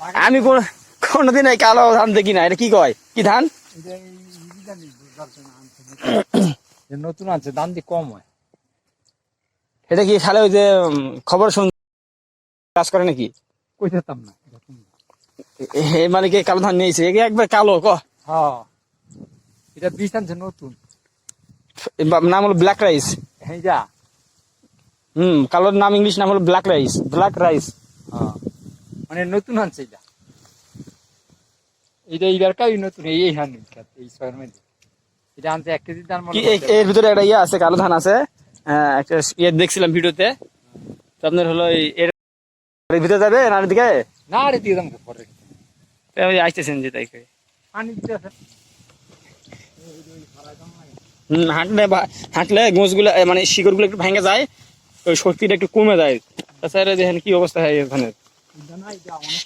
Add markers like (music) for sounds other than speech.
আমি কোন কোনোদিন এই কালো ধান দেখি না এটা কি কয়? কি ধান? (coughs) নতুন আনছে দাম দিয়ে কম হয়। এটা কি খালে ওই যে খবর শুন কাজ করে নাকি? কই যেতাম না এ- মানে কি কালো ধান নিয়েছে একবার কালো ক? হ্যাঁ। এটা বীজ আনছে নতুন। নাম হলো ব্ল্যাক রাইস হ্যাঁ যা। হুম কালোর নাম ইংলিশ নাম হলো ব্ল্যাক রাইস ব্ল্যাক রাইস হ্যাঁ। মানে নতুন আনছে এটা। এটা এইবার কাই নতুন এই এই হান এই ছয়ের মধ্যে। এটা আনছে এক কেজি এ- এর ভিতরে একটা ইয়ে আছে কালো ধান আছে। হ্যাঁ, একটা ইয়ে দেখছিলাম ভিডিওতে। তো আপনার হলো এর ভিতরে যাবে না দিকে? না রে দিয়ে দাম পরে। আসতেছেন যে তাই করে। পানি দিতে আছে। হাঁটলে বা- হাঁটলে গোছগুলো এ, মানে শিকড়গুলো একটু ভেঙে যায় ওই শক্তিটা একটু কমে যায়। তাছাড়া দেখেন কি অবস্থা হয় ধানের। এটা না এটা অনেক